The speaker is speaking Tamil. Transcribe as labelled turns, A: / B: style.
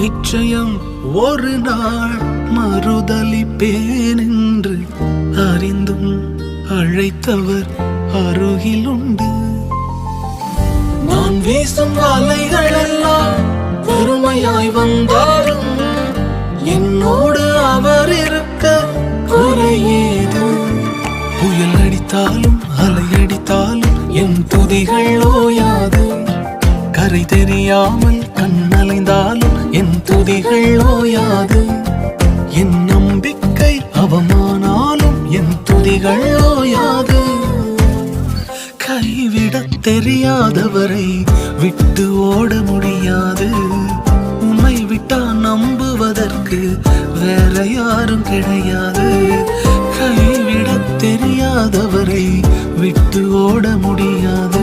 A: நிச்சயம் ஒரு நாள் மறுதலிப்பேன் என்று அறிந்தும் அழைத்தவர் அருகில் உண்டு நான் வீசும் அலைகள் எல்லாம் பெருமையாய் வந்தாலும் என்னோடு அவர் இருக்க குறையேது. புயல் அடித்தாலும் அலை அடித்தாலும் என் துதிகள் ஓயாது. கரை தெரியாமல் கண்ணலைந்தால் என் ஓயாது. என் நம்பிக்கை அவமானாலும் என் துதிகள் ஓயாது. கைவிட தெரியாதவரை விட்டு ஓட முடியாது. உண்மை விட்டா நம்புவதற்கு வேற யாரும் கிடையாது. கைவிட தெரியாதவரை விட்டு ஓட முடியாது.